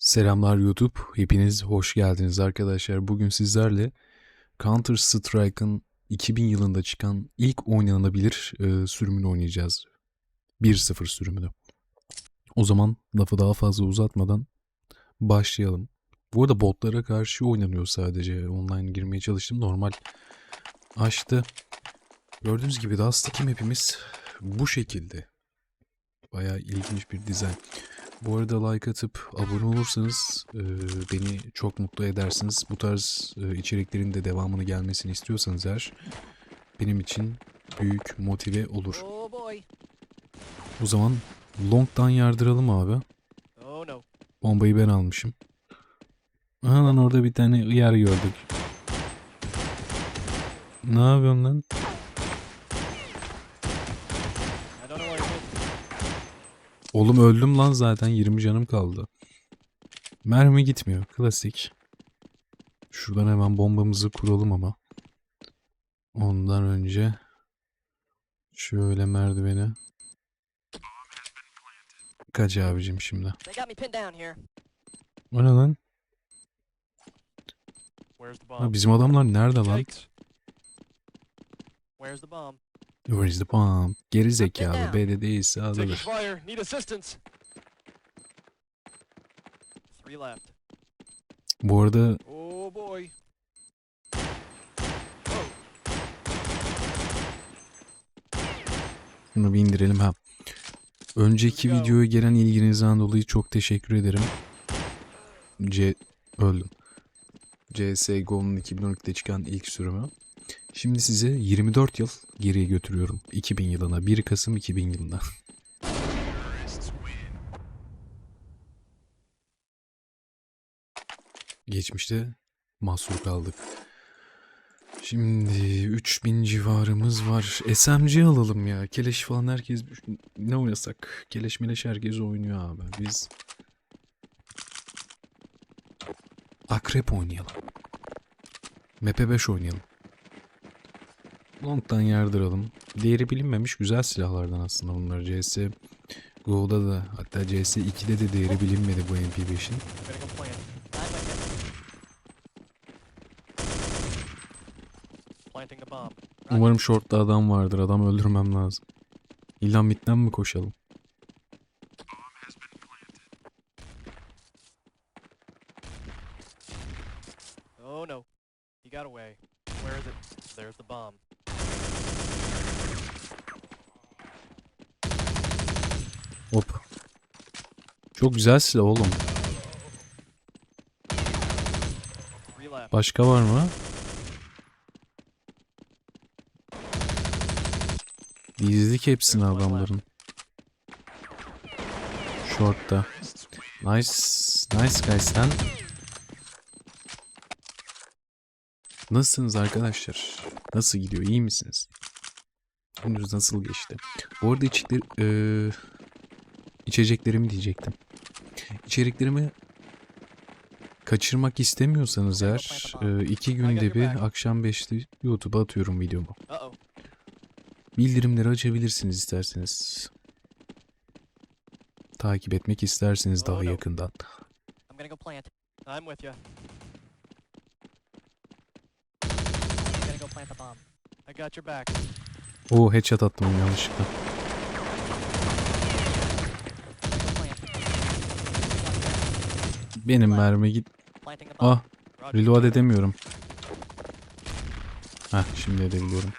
Selamlar YouTube. Hepiniz hoş geldiniz arkadaşlar. Bugün sizlerle Counter Strike'ın 2000 yılında çıkan ilk oynanabilir e, sürümünü oynayacağız. 1.0 sürümünü. O zaman lafı daha fazla uzatmadan başlayalım. Bu arada botlara karşı oynanıyor sadece. Online girmeye çalıştım. Normal açtı. Gördüğünüz gibi Dust'taki map'imiz bu şekilde. Bayağı ilginç bir dizayn. Bu arada like atıp abone olursanız e, beni çok mutlu edersiniz. Bu tarz e, içeriklerin de devamını gelmesini istiyorsanız eğer benim için büyük motive olur. Oh. O zaman long'dan yardıralım abi. Oh. Bombayı ben almışım. Aha lan orada bir tane yer gördük. Ne yapıyorsun lan? I don't know where it is. Oğlum öldüm lan zaten 20 canım kaldı. Mermi gitmiyor. Klasik. Şuradan hemen bombamızı kuralım ama. Ondan önce şöyle merdiveni. Kaç abicim şimdi. O ne lan? Ha, bizim adamlar nerede lan? Yikes. Where's the bomb? Where is the bomb? Geri zekalı. B'de assistance. Three left. Bu arada Oh boy. Bunu bir indirelim ha. Önceki videoya gelen ilginizden dolayı çok teşekkür ederim. C öldüm. CSGO'nun 2012'de çıkan ilk sürümü. Şimdi size 24 yıl geriye götürüyorum. 2000 yılına. 1 Kasım 2000 yılına. Geçmişte mahsur kaldık. Şimdi 3000 civarımız var. SMG alalım ya. Keleş falan herkes ne oynasak? Keleş meleş herkes oynuyor abi. Biz Akrep oynayalım. MP5 oynayalım. Long'dan yardıralım. Değeri bilinmemiş güzel silahlardan aslında bunlar. CS Go'da da hatta CS 2'de de değeri bilinmedi bu MP5'in. Better go plant. I'm with you. Planting the bomb. Umarım short'ta adam vardır. Adam öldürmem lazım. İlla midden mi koşalım? Oh no. He got away. Where is it? There's the bomb. Hop. Çok güzel silah oğlum. Başka var mı? Dizdik hepsini adamların. Short'ta. Nice. Nice guys lan. Nasılsınız arkadaşlar? Nasıl gidiyor? İyi misiniz? Gündüz nasıl geçti? Bu arada içlikler, eee, içeceklerimi diyecektim. İçeriklerimi kaçırmak istemiyorsanız eğer e, iki günde bir akşam 5'te YouTube'a atıyorum videomu. Bildirimleri açabilirsiniz isterseniz. Takip etmek isterseniz daha Oh yakından. I'm gonna go plant. I'm with you. I'm gonna go plant the bomb. I got your back. Oo headshot attım yanlışlıkla. Go plant. Benim mermi git. Ah reload edemiyorum. Heh şimdi edebiliyorum.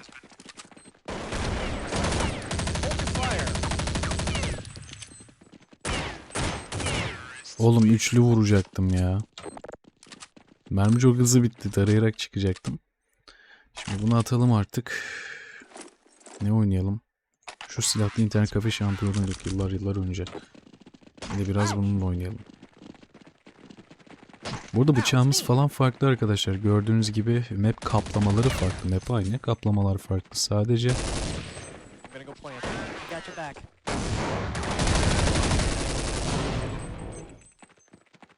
Oğlum üçlü vuracaktım ya. Mermi çok hızlı bitti. Tarayarak çıkacaktım. Şimdi bunu atalım artık. Ne oynayalım? Şu silahlı internet kafe şampiyonuyduk yıllar yıllar önce. Bir de biraz bununla oynayalım. Burada bıçağımız falan farklı arkadaşlar. Gördüğünüz gibi map kaplamaları farklı. Map aynı, kaplamalar farklı. Sadece.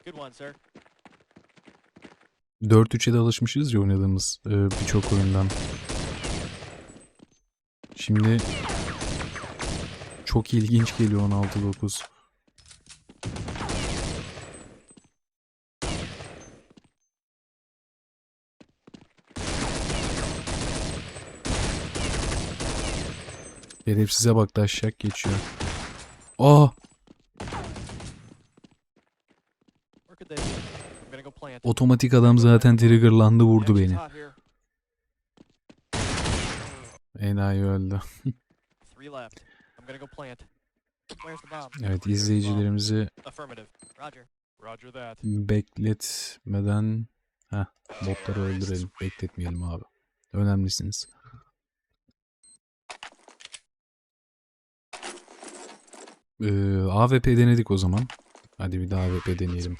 Good one, sir. 4-3'e de alışmışız ya oynadığımız e, birçok oyundan. Şimdi çok ilginç geliyor 16-9. Şerefsize bak taşak geçiyor. Oh! Otomatik adam zaten triggerlandı vurdu beni. Enayi öldü. Evet izleyicilerimizi bekletmeden Heh, botları öldürelim. Bekletmeyelim abi. Önemlisiniz. Ee, AWP denedik o zaman. Hadi bir daha AWP deneyelim.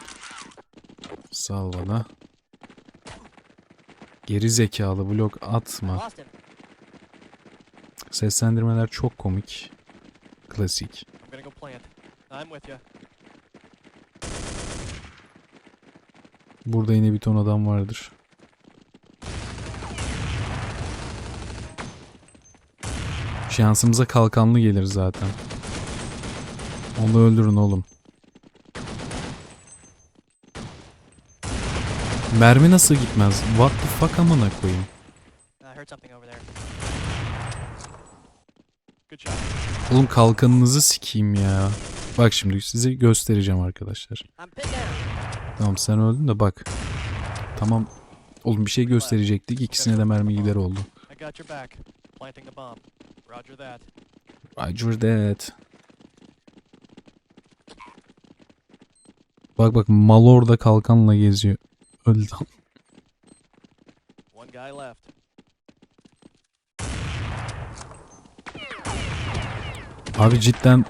Sal bana. Geri zekalı blok atma. Seslendirmeler çok komik. Klasik. Burada yine bir ton adam vardır. Şansımıza kalkanlı gelir zaten. Onu öldürün oğlum. Mermi nasıl gitmez? What the fuck amına koyayım. Oğlum kalkanınızı sikeyim ya. Bak şimdi size göstereceğim arkadaşlar. Tamam sen öldün de bak. Tamam. Oğlum bir şey gösterecektik. İkisine de mermi gider oldu. Roger that. Roger that. Bak bak mal orada kalkanla geziyor. Öldü. One guy left. Abi cidden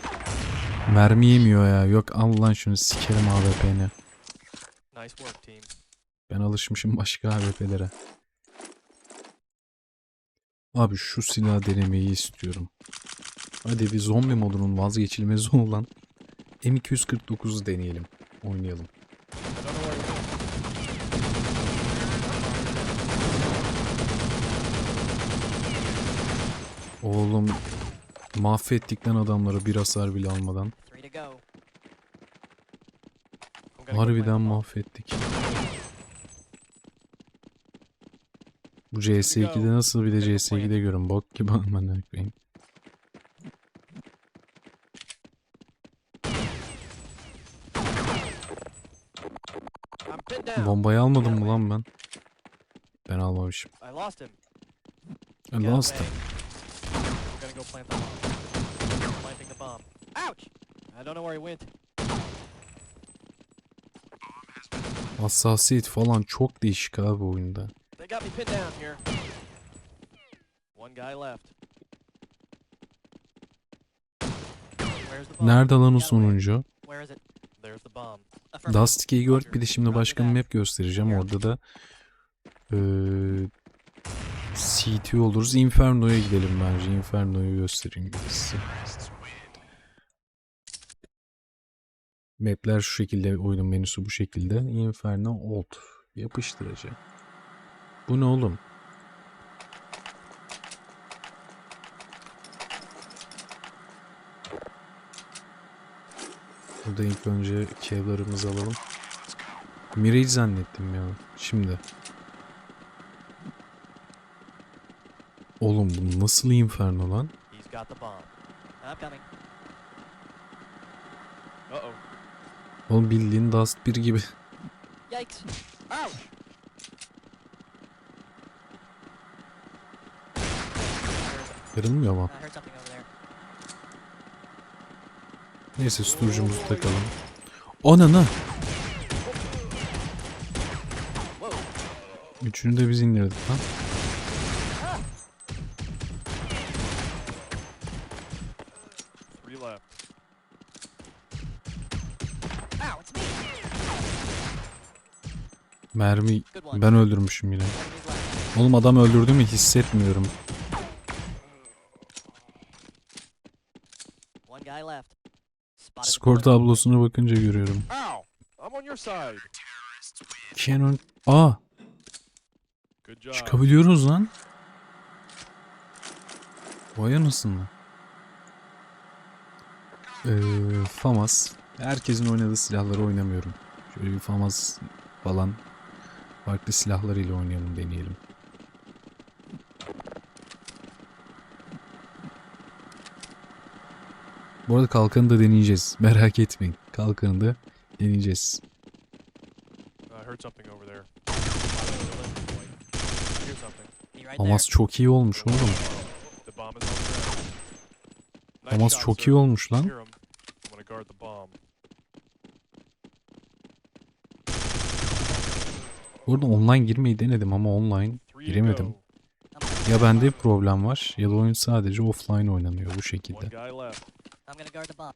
mermi yemiyor ya. Yok al lan şunu sikerim AWP'ni. Nice work, team. Ben alışmışım başka AWP'lere. Abi şu silahı denemeyi istiyorum. Hadi bir zombi modunun vazgeçilmezi olan M249'u deneyelim. Oynayalım. Oğlum mahvettik adamları bir hasar bile almadan. Harbiden mahvettik. Bu CS2'de nasıl bir de CS2'de görün. Bok gibi aman koyayım. Bombayı almadım mı lan ben? Ben almamışım. I lost him. Hassasiyet falan çok değişik abi oyunda. Nerede lan o sonuncu? Dust 2'yi gördük bir de şimdi başka bir map göstereceğim. Orada da eee CT oluruz. Inferno'ya gidelim bence. Inferno'yu göstereyim size. Map'ler şu şekilde, oyunun menüsü bu şekilde. Inferno Alt. Yapıştırıcı. Bu ne oğlum? Burada ilk önce kevlarımızı alalım. Mirage zannettim ya. Şimdi. Oğlum bu nasıl Inferno lan? Oğlum bildiğin Dust 1 gibi. Kırılmıyor mu? I heard something over there. Neyse susturucumuzu takalım. Ananı. Whoa! Üçünü de biz indirdik lan. Mermi ben öldürmüşüm yine. Oğlum adam öldürdüğümü hissetmiyorum. One guy left. Spotted the Skor tablosuna bakınca görüyorum. Canon... Aa çıkabiliyoruz lan. Vay anasını. Ee, FAMAS. Herkesin oynadığı silahları oynamıyorum. Şöyle bir FAMAS falan farklı silahlarıyla oynayalım deneyelim. Bu arada kalkanı da deneyeceğiz. Merak etmeyin. Kalkanı da deneyeceğiz. I heard something over there. I hear something. Be right there. Hamas çok iyi olmuş oğlum. Hamas çok iyi olmuş lan. Bomb. Burada online girmeyi denedim ama online giremedim. Ya bende bir problem var ya da oyun sadece offline oynanıyor bu şekilde. I'm gonna guard the bomb.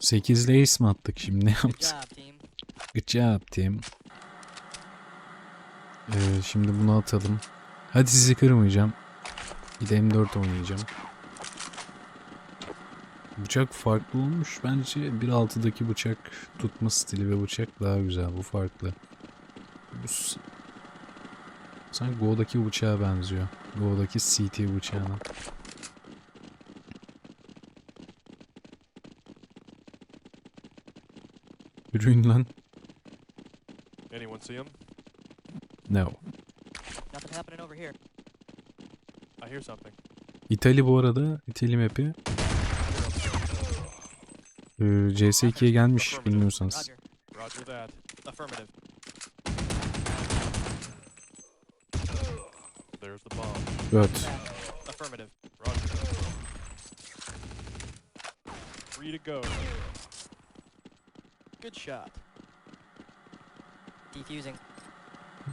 8 ile ace mi attık şimdi ne Good yaptık? job, team. Good job team. Ee, şimdi bunu atalım. Hadi sizi kırmayacağım. Bir de M4 oynayacağım. Bıçak farklı olmuş. Bence 1.6'daki bıçak tutma stili ve bıçak daha güzel. Bu farklı. Bu s- sanki Go'daki bıçağa benziyor. Go'daki CT bıçağına. Yürüyün lan. Anyone see him? No. Nothing happening over here. I hear something. İtali bu arada. İtali map'i. Ee, CS2'ye gelmiş bilmiyorsanız. Roger. Roger that. Affirmative. There's the bomb. Evet. Affirmative. Roger. Three to go. Good shot. Defusing.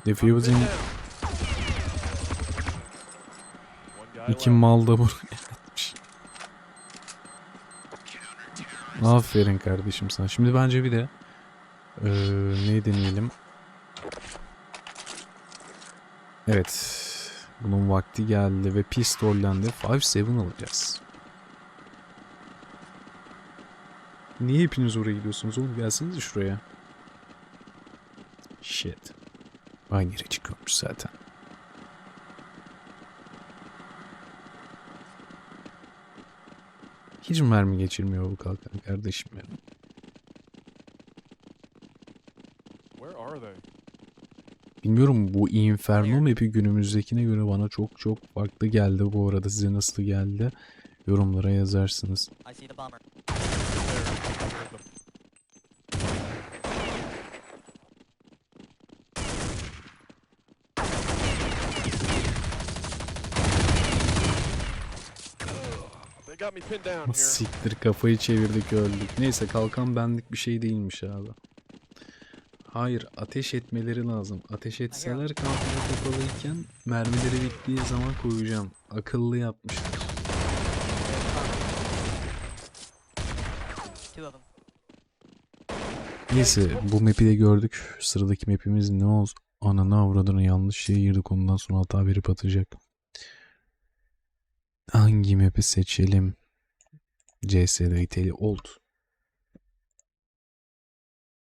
Defusing iki mal da buraya atmış. Aferin kardeşim sana. Şimdi bence bir de ee, ne deneyelim? Evet. Bunun vakti geldi ve pistolden de 5-7 alacağız. Niye hepiniz oraya gidiyorsunuz oğlum? Gelsenize şuraya. Shit. Aynı yere çıkıyormuş zaten. Hiç mermi geçirmiyor bu kalkan kardeşim they? Bilmiyorum bu Inferno map'i günümüzdekine göre bana çok çok farklı geldi bu arada. Size nasıl geldi? Yorumlara yazarsınız. I see the bomber. There. I heard them. They got me pinned down here. Siktir kafayı çevirdik öldük. Neyse kalkan benlik bir şey değilmiş abi. Hayır ateş etmeleri lazım. Ateş etseler kalkanı kapalıyken mermileri bittiği zaman koyacağım. Akıllı yapmışlar. Neyse bu map'i de gördük. Sıradaki map'imiz ne olsun? Ananı avradını yanlış şeye girdik ondan sonra hata verip atacak. Hangi map'i seçelim? CS'de iteli old.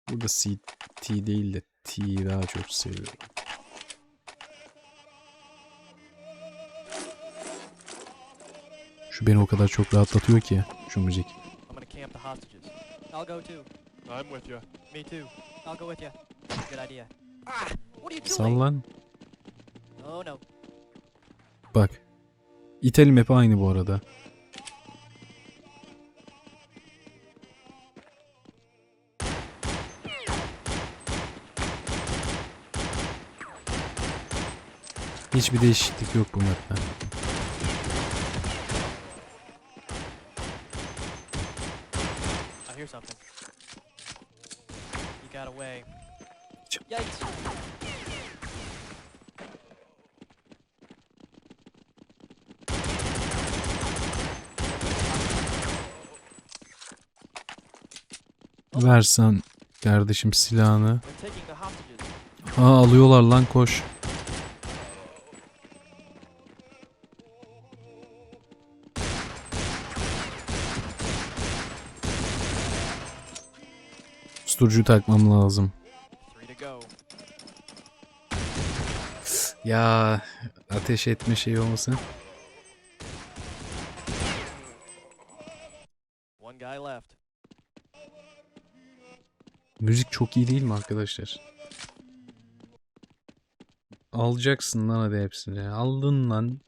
Burada CT değil de T'yi daha çok seviyorum. Şu beni o kadar çok rahatlatıyor ki şu müzik. I'm gonna camp the hostages. I'll go too. I'm with you. Me too. I'll go with you. Good idea. Ah! What are you doing? Sallan. Oh no. Bak. İtali map aynı bu arada. Hiçbir değişiklik yok bu map'te. I hear something. You got away. Ch- Yikes. Versen kardeşim silahını. Ha alıyorlar lan koş. Sturcu takmam lazım. Ya ateş etme şey olmasın. Müzik çok iyi değil mi arkadaşlar? Alacaksın lan hadi hepsini. Aldın lan.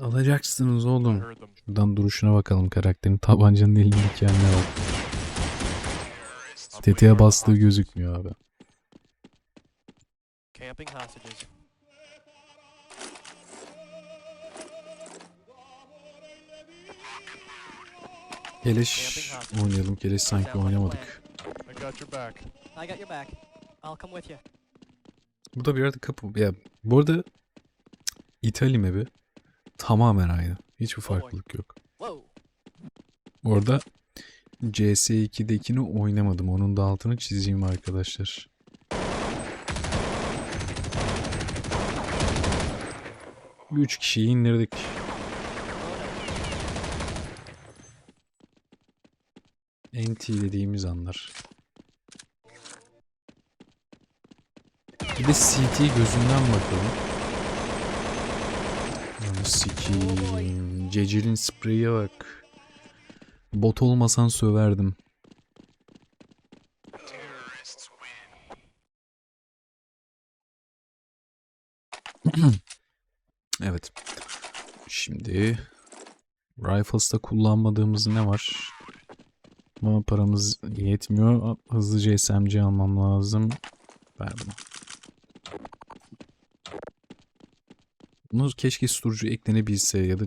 Alacaksınız oğlum. Şuradan duruşuna bakalım karakterin. Tabancanın elindeki yerine bak. Tetiğe bastığı gözükmüyor abi. Camping hostages. Keleş oynayalım. Keleş sanki oynamadık. Burada bir yerde kapı. Ya bu arada İtalya map'i tamamen aynı. Hiçbir farklılık yok. Whoa. Orada CS2'dekini oynamadım. Onun da altını çizeyim arkadaşlar. Üç kişiyi indirdik. NT dediğimiz anlar. Bir de CT gözünden bakalım. Onu sikiyim. Cecil'in spreye bak. Bot olmasan söverdim. evet. Şimdi Rifles'ta kullanmadığımız ne var? Ama paramız yetmiyor. Hızlıca SMG almam lazım. Verdim. Bunu keşke susturucu eklenebilse ya da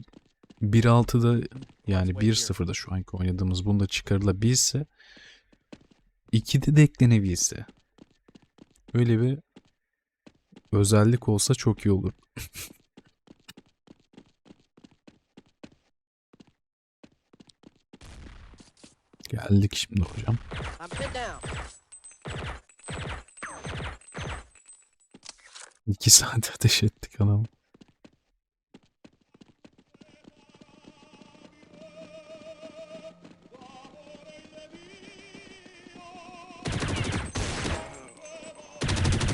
1.6'da yani 1.0'da şu anki oynadığımız bunda çıkarılabilse 2'de de eklenebilse. Öyle bir özellik olsa çok iyi olur. Geldik şimdi hocam. İki saat ateş ettik adam.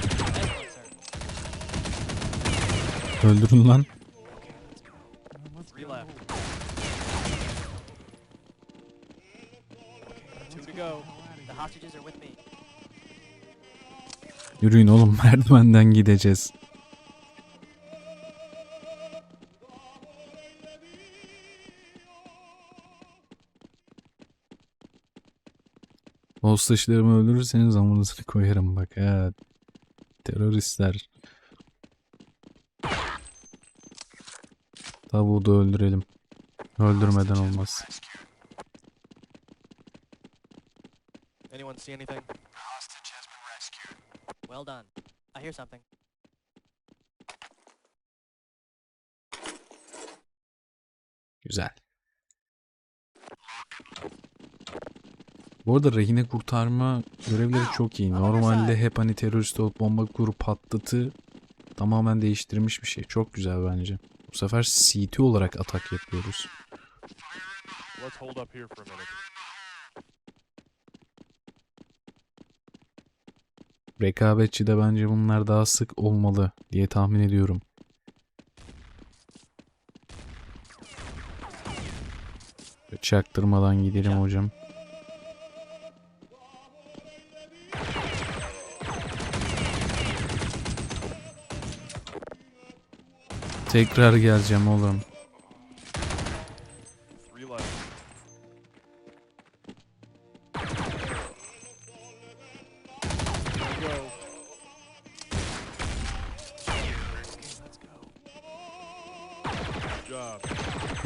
Excellent, sir. Öldürün lan. Yürüyün oğlum merdivenden gideceğiz. Postaşlarımı öldürürseniz amınızını koyarım bak ha. Teröristler. Tavuğu da öldürelim. Öldürmeden olmaz. Anyone see anything? Well done. I hear something. Güzel. Bu arada rehine kurtarma görevleri çok iyi. Normalde hep hani terörist olup bomba kurup patlatı tamamen değiştirmiş bir şey. Çok güzel bence. Bu sefer CT olarak atak yapıyoruz. Let's hold up here for a minute. Rekabetçide bence bunlar daha sık olmalı diye tahmin ediyorum. Çaktırmadan gidelim hocam. Tekrar geleceğim oğlum.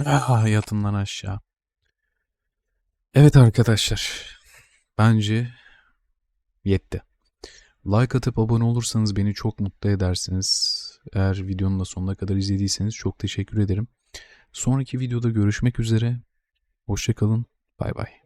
Ah, yatın lan aşağı. Evet arkadaşlar. Bence yetti. Like atıp abone olursanız beni çok mutlu edersiniz. Eğer videonun da sonuna kadar izlediyseniz çok teşekkür ederim. Sonraki videoda görüşmek üzere. Hoşçakalın. Bay bay.